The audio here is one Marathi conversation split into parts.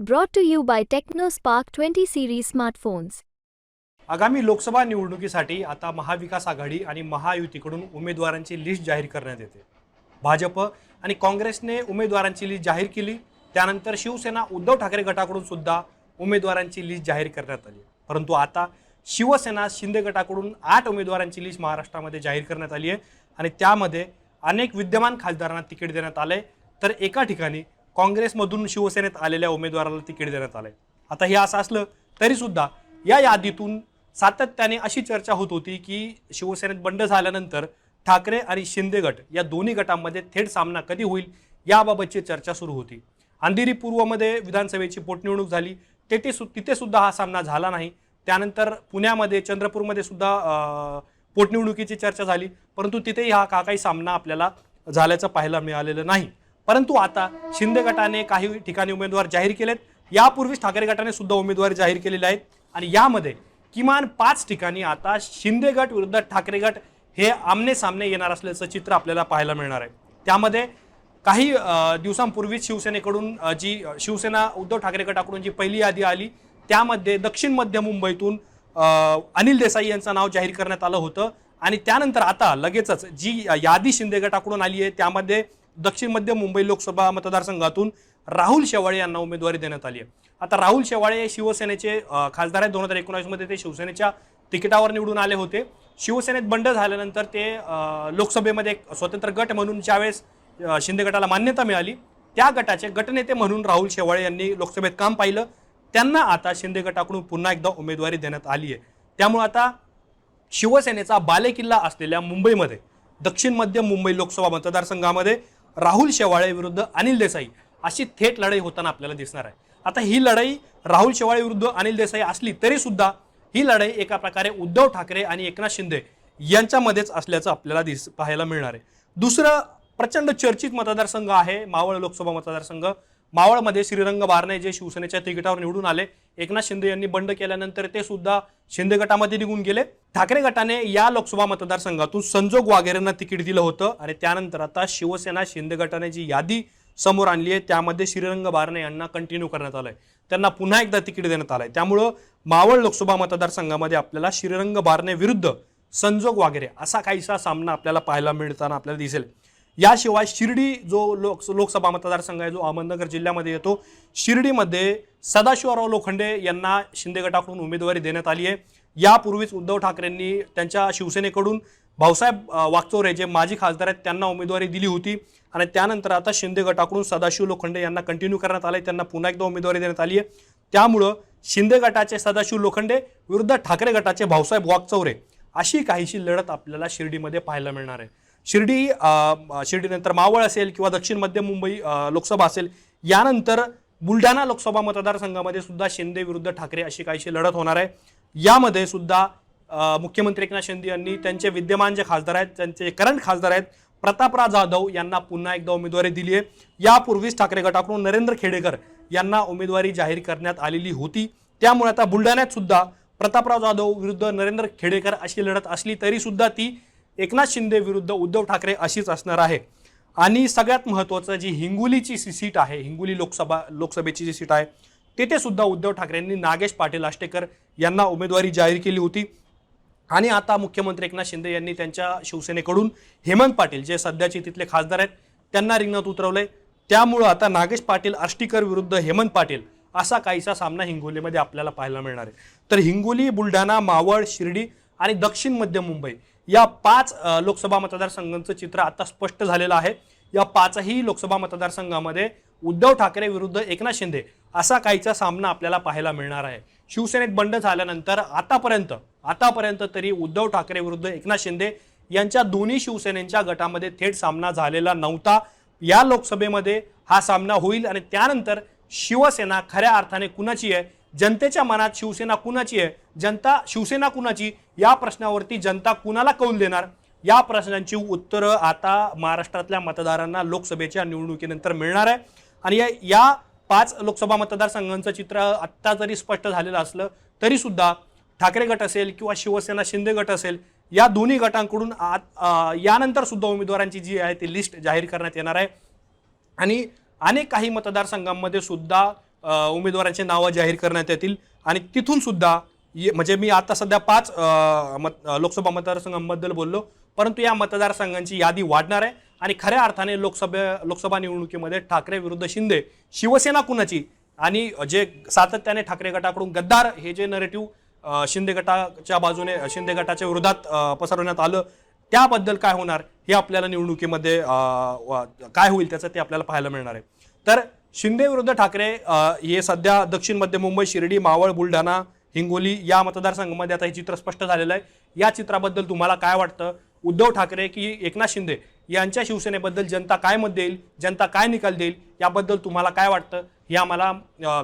Brought to you by by TechnoSpark 20 series smartphones. आगामी लोकसभा निवडणुकीसाठी आता महाविकास आघाडी आणि महायुतीकडून उमेदवारांची लिस्ट जाहीर करण्यात येते. भाजप आणि काँग्रेसने उमेदवारांची लिस्ट जाहीर केली. त्यानंतर शिवसेना उद्धव ठाकरे गटाकडून सुद्धा उमेदवारांची लिस्ट जाहीर करण्यात आली. परंतु आता शिवसेना शिंदे गटाकडून आठ उमेदवारांची लिस्ट महाराष्ट्रामध्ये जाहीर करण्यात आली आहे. आणि त्यामध्ये अनेक विद्यमान खासदारांना तिकीट देण्यात आलंय. तर एका ठिकाणी काँग्रेसमधून शिवसेनेत आलेल्या उमेदवाराला तिकीट देण्यात आलं आता हे असं असलं तरीसुद्धा या यादीतून सातत्याने अशी चर्चा होत होती की शिवसेनेत बंड झाल्यानंतर ठाकरे आणि शिंदे गट या दोन्ही गटांमध्ये थेट सामना कधी होईल याबाबतची चर्चा सुरू होती. अंधेरी पूर्वमध्ये विधानसभेची पोटनिवडणूक झाली. तेथे सु तिथे सुद्धा हा सामना झाला नाही. त्यानंतर पुण्यामध्ये चंद्रपूरमध्ये सुद्धा पोटनिवडणुकीची चर्चा झाली. परंतु तिथेही हा का काही सामना आपल्याला झाल्याचं पाहायला मिळालेलं नाही. परंतु आता शिंदे गटाने काही ठिकाणी उमेदवार जाहीर केलेत. यापूर्वीच ठाकरे गटाने सुद्धा उमेदवारी जाहीर केलेले आहेत. आणि यामध्ये किमान पाच ठिकाणी आता शिंदे गट विरुद्ध ठाकरे गट हे आमने सामने येणार असल्याचं चित्र आपल्याला पाहायला मिळणार आहे. त्यामध्ये काही दिवसांपूर्वीच शिवसेनेकडून जी शिवसेना उद्धव ठाकरे गटाकडून जी पहिली यादी आली त्यामध्ये दक्षिण मध्य मुंबईतून अनिल देसाई यांचं नाव जाहीर करण्यात आलं होतं. आणि त्यानंतर आता लगेचच जी यादी शिंदे गटाकडून आली आहे त्यामध्ये दक्षिण मध्य मुंबई लोकसभा मतदारसंघातून राहुल शेवाळे यांना उमेदवारी देण्यात आली आहे. आता राहुल शेवाळे हे शिवसेनेचे खासदार आहेत. दोन हजार एकोणावीसमध्ये ते शिवसेनेच्या तिकिटावर निवडून आले होते. शिवसेनेत बंड झाल्यानंतर ते लोकसभेमध्ये एक स्वतंत्र गट म्हणून ज्यावेळेस शिंदे गटाला मान्यता मिळाली त्या गटाचे गटनेते म्हणून राहुल शेवाळे यांनी लोकसभेत काम पाहिलं. त्यांना आता शिंदे गटाकडून पुन्हा एकदा उमेदवारी देण्यात आली आहे. त्यामुळे आता शिवसेनेचा बालेकिल्ला असलेल्या मुंबईमध्ये दक्षिण मध्य मुंबई लोकसभा मतदारसंघामध्ये राहुल शेवाळे विरुद्ध अनिल देसाई अशी थेट लढाई होताना आपल्याला दिसणार आहे. आता ही लढाई राहुल शेवाळे विरुद्ध अनिल देसाई असली तरी सुद्धा ही लढाई एका प्रकारे उद्धव ठाकरे आणि एकनाथ शिंदे यांच्यामध्येच असल्याचं आपल्याला दिस पाहायला मिळणार आहे. दुसरं प्रचंड चर्चित मतदारसंघ आहे मावळ लोकसभा मतदारसंघ. मावळमध्ये श्रीरंग बारणे जे शिवसेनेच्या तिकिटावर निवडून आले एकनाथ शिंदे यांनी बंड केल्यानंतर ते सुद्धा शिंदे गटामध्ये निघून गेले. ठाकरे गटाने या लोकसभा मतदारसंघातून संजोग वाघेरेंना तिकीट दिलं होतं. आणि त्यानंतर आता शिवसेना शिंदे गटाने जी यादी समोर आणली आहे त्यामध्ये श्रीरंग बारणे यांना कंटिन्यू करण्यात आलंय. त्यांना पुन्हा एकदा तिकीट देण्यात आलंय. त्यामुळं मावळ लोकसभा मतदारसंघामध्ये आपल्याला श्रीरंग बारणे विरुद्ध संजोग वाघेरे असा काहीसा सामना आपल्याला पाहायला मिळताना आपल्याला दिसेल. याशिवाय शिर्डी जो लोक लोकसभा मतदारसंघ आहे जो अहमदनगर जिल्ह्यामध्ये येतो शिर्डीमध्ये सदाशिवराव लोखंडे यांना शिंदे गटाकडून उमेदवारी देण्यात आली आहे. यापूर्वीच उद्धव ठाकरेंनी त्यांच्या शिवसेनेकडून भाऊसाहेब वागचोरे जे माजी खासदार आहेत त्यांना उमेदवारी दिली होती. आणि त्यानंतर आता शिंदे गटाकडून सदाशिव लोखंडे यांना कंटिन्यू करण्यात आलं त्यांना पुन्हा एकदा उमेदवारी देण्यात आली आहे. त्यामुळं शिंदे गटाचे सदाशिव लोखंडे विरुद्ध ठाकरे गटाचे भाऊसाहेब वागचौरे अशी काहीशी लढत आपल्याला शिर्डीमध्ये पाहायला मिळणार आहे. शिर्डी शिर्डीनंतर मावळ असेल किंवा दक्षिण मध्य मुंबई लोकसभा असेल यानंतर बुलढाणा लोकसभा मतदारसंघामध्ये सुद्धा शिंदे विरुद्ध ठाकरे अशी काहीशी लढत होणार आहे. यामध्ये सुद्धा मुख्यमंत्री एकनाथ शिंदे यांनी त्यांचे विद्यमान जे खासदार आहेत त्यांचे करंट खासदार आहेत प्रतापराव जाधव यांना पुन्हा एकदा उमेदवारी दिली आहे. यापूर्वीच ठाकरे गटाकडून नरेंद्र खेडेकर यांना उमेदवारी जाहीर करण्यात आलेली होती. त्यामुळे आता बुलढाण्यात सुद्धा प्रतापराव जाधव विरुद्ध नरेंद्र खेडेकर अशी लढत असली तरी सुद्धा ती एकनाथ शिंदे विरुद्ध उद्धव ठाकरे अशीच असणार आहे. आणि सगळ्यात महत्त्वाचं जी हिंगोलीची सी सीट आहे हिंगोली लोकसभा लोकसभेची जी सीट आहे तेथे सुद्धा उद्धव ठाकरेंनी नागेश पाटील आष्टेकर यांना उमेदवारी जाहीर केली होती. आणि आता मुख्यमंत्री एकनाथ शिंदे यांनी त्यांच्या शिवसेनेकडून हेमंत पाटील जे सध्याचे तिथले खासदार आहेत त्यांना रिंगणात उतरवलंय त्यामुळं आता नागेश पाटील आष्टीकर विरुद्ध हेमंत पाटील असा काहीसा सामना हिंगोलीमध्ये आपल्याला पाहायला मिळणार आहे. तर हिंगोली बुलढाणा मावळ शिर्डी आणि दक्षिण मध्य मुंबई या पाच लोकसभा मतदारसंघांचं चित्र आता स्पष्ट झालेलं आहे. या पाचही लोकसभा मतदारसंघामध्ये उद्धव ठाकरे विरुद्ध एकनाथ शिंदे असा काहीचा सामना आपल्याला पाहायला मिळणार आहे. शिवसेनेत बंड झाल्यानंतर आतापर्यंत आतापर्यंत तरी उद्धव ठाकरे विरुद्ध एकनाथ शिंदे यांच्या दोन्ही शिवसेनेच्या गटामध्ये थेट सामना झालेला नव्हता. या लोकसभेमध्ये हा सामना होईल आणि त्यानंतर शिवसेना खऱ्या अर्थाने कुणाची आहे जनतेच्या मनात शिवसेना कुणाची आहे? जनता शिवसेना कुणाची? या प्रश्नावरती जनता कुणाला कौल देणार? या प्रश्नांची उत्तरं आता महाराष्ट्रातल्या मतदारांना लोकसभेच्या निवडणुकीनंतर मिळणार आहे. आणि या या पाच लोकसभा मतदारसंघांचं चित्र आत्ता जरी स्पष्ट झालेलं असलं तरीसुद्धा ठाकरे गट असेल किंवा शिवसेना शिंदे गट असेल या दोन्ही गटांकडून आत यानंतर सुद्धा उमेदवारांची जी आहे ती लिस्ट जाहीर करण्यात येणार आहे. आणि अनेक काही मतदारसंघांमध्ये सुद्धा उमेदवारांची नावं जाहीर करण्यात येतील. आणि तिथून सुद्धा ये- म्हणजे मी आता सध्या पाच मत लोकसभा मतदारसंघांबद्दल बोललो. परंतु या मतदारसंघांची यादी वाढणार आहे. आणि खऱ्या अर्थाने लोकसभे लोकसभा निवडणुकीमध्ये ठाकरे विरुद्ध शिंदे शिवसेना कुणाची? आणि जे सातत्याने ठाकरे गटाकडून गद्दार हे जे नरेटिव्ह शिंदे गटाच्या बाजूने शिंदे गटाच्या विरोधात पसरवण्यात आलं त्याबद्दल काय होणार? हे आपल्याला निवडणुकीमध्ये काय होईल त्याचं ते आपल्याला पाहायला मिळणार आहे. तर शिंदे विरुद्ध ठाकरे हे सध्या दक्षिण मध्य मुंबई शिर्डी मावळ बुलढाणा हिंगोली या मतदारसंघामध्ये आता हे चित्र स्पष्ट झालेलं आहे. या चित्राबद्दल तुम्हाला काय वाटतं? उद्धव ठाकरे की एकनाथ शिंदे यांच्या शिवसेनेबद्दल जनता काय मत देईल जनता काय निकाल देईल याबद्दल तुम्हाला काय वाटतं? हे आम्हाला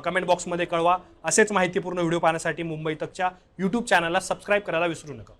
कमेंट बॉक्समध्ये कळवा. असेच माहितीपूर्ण व्हिडिओ पाहण्यासाठी मुंबई तकच्या यूट्यूब चॅनलला सबस्क्राईब करायला विसरू नका.